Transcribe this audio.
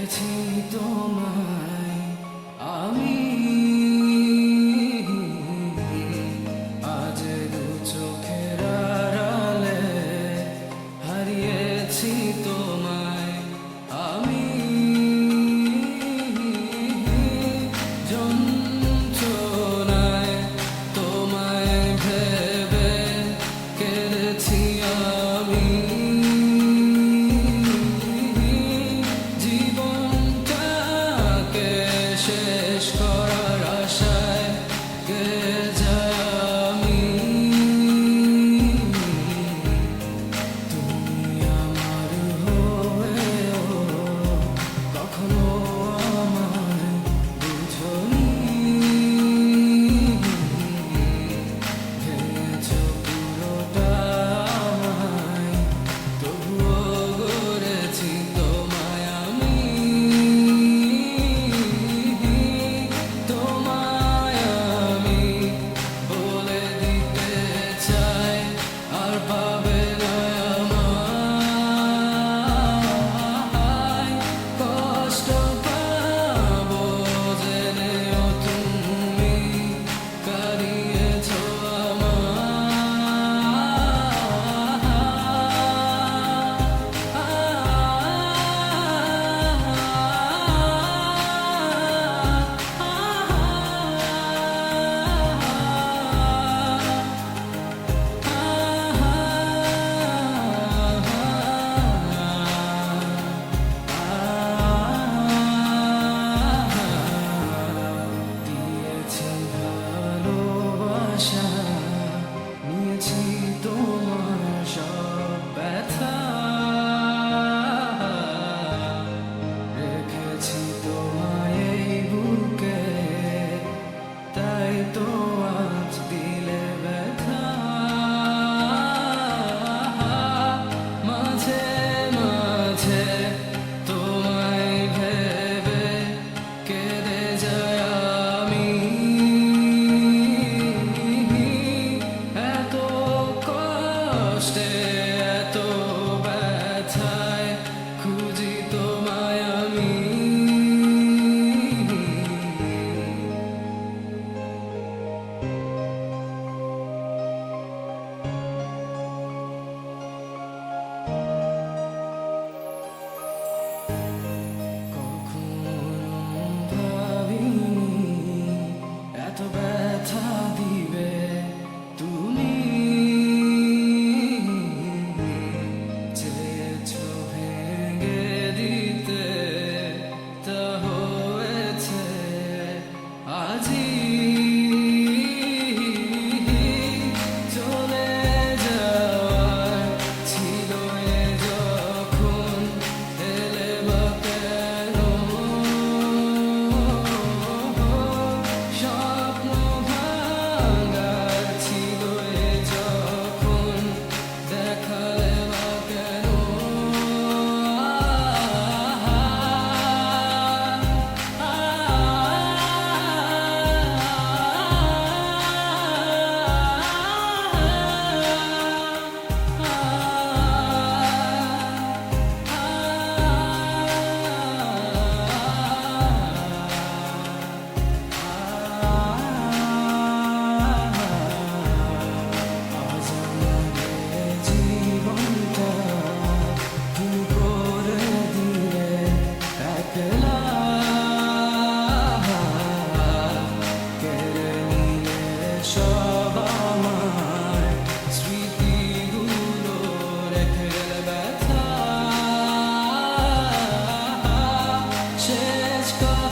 রেখেছি তোমায়। Russia. সব আমার স্মৃতিগুলোর এক ব্যথা। শেষ কর